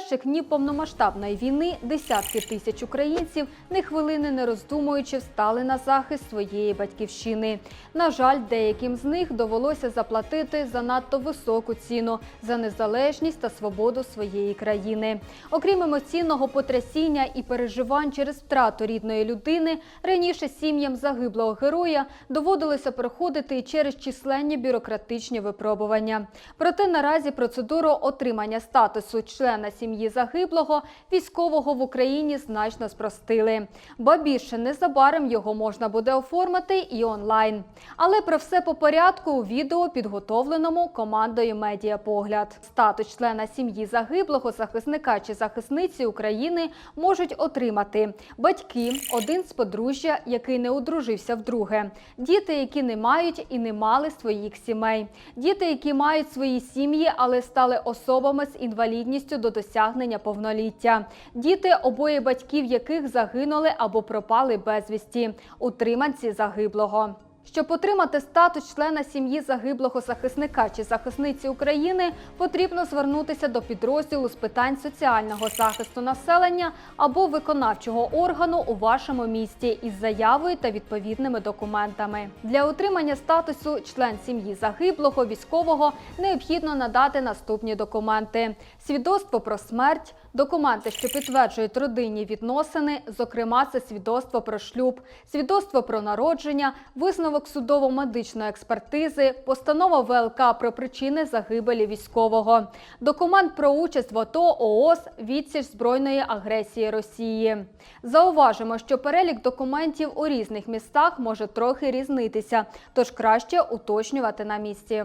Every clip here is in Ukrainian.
перших днів повномасштабної війни десятки тисяч українців, не хвилини не роздумуючи, встали на захист своєї батьківщини. На жаль, деяким з них довелося заплатити занадто високу ціну за незалежність та свободу своєї країни. Окрім емоційного потрясіння і переживань через втрату рідної людини, раніше сім'ям загиблого героя доводилося проходити і через численні бюрократичні випробування. Проте наразі процедуру отримання статусу члена сім'ї загиблого військового в Україні значно спростили. Ба більше незабаром його можна буде оформити і онлайн. Але про все по порядку у відео, підготовленому командою Медіапогляд. Статус члена сім'ї загиблого захисника чи захисниці України можуть отримати батьки, один з подружжя, який не одружився вдруге, діти, які не мають і не мали своїх сімей, діти, які мають свої сім'ї, але стали особами з інвалідністю до досягнення повноліття, діти, обоє батьків яких загинули або пропали безвісті, утриманці загиблого. Щоб отримати статус члена сім'ї загиблого захисника чи захисниці України, потрібно звернутися до підрозділу з питань соціального захисту населення або виконавчого органу у вашому місті із заявою та відповідними документами. Для отримання статусу член сім'ї загиблого військового необхідно надати наступні документи: свідоцтво про смерть, документи, що підтверджують родинні відносини, зокрема, це свідоцтво про шлюб, свідоцтво про народження, висновок судово-медичної експертизи, постанова ВЛК про причини загибелі військового, документ про участь в АТО ООС відсіч збройної агресії Росії. Зауважимо, що перелік документів у різних містах може трохи різнитися, тож краще уточнювати на місці.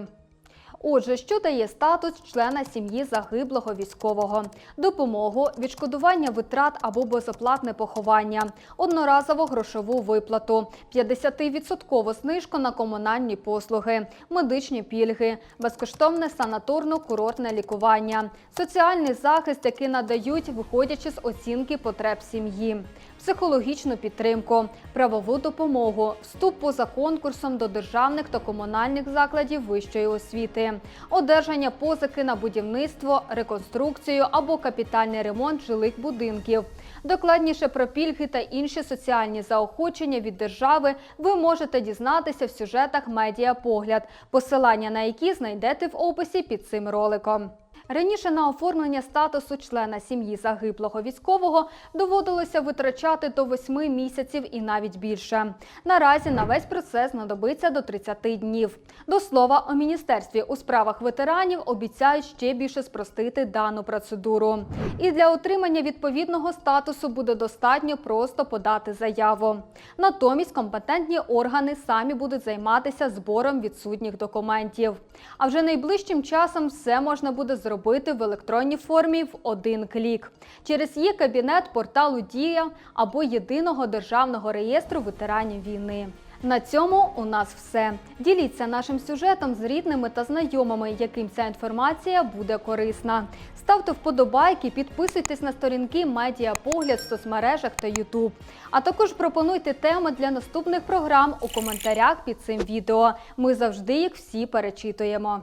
Отже, що дає статус члена сім'ї загиблого військового, допомогу, відшкодування витрат або безоплатне поховання, одноразову грошову виплату, 50% знижку на комунальні послуги, медичні пільги, безкоштовне санаторно-курортне лікування, соціальний захист, який надають, виходячи з оцінки потреб сім'ї. Психологічну підтримку, правову допомогу, вступ поза конкурсом до державних та комунальних закладів вищої освіти, одержання позики на будівництво, реконструкцію або капітальний ремонт жилих будинків. Докладніше про пільги та інші соціальні заохочення від держави ви можете дізнатися в сюжетах Медіапогляд, посилання на які знайдете в описі під цим роликом. Раніше на оформлення статусу члена сім'ї загиблого військового доводилося витрачати до 8 місяців і навіть більше. Наразі на весь процес знадобиться до 30 днів. До слова, у міністерстві у справах ветеранів обіцяють ще більше спростити дану процедуру. І для отримання відповідного статусу буде достатньо просто подати заяву. Натомість компетентні органи самі будуть займатися збором відсутніх документів. А вже найближчим часом все можна буде зробити в електронній формі в один клік через є кабінет порталу Дія або єдиного державного реєстру ветеранів війни. На цьому у нас все. Діліться нашим сюжетом з рідними та знайомими, яким ця інформація буде корисна. Ставте вподобайки, підписуйтесь на сторінки Медіапогляд в соцмережах та Ютуб. А також пропонуйте теми для наступних програм у коментарях під цим відео. Ми завжди їх всі перечитуємо.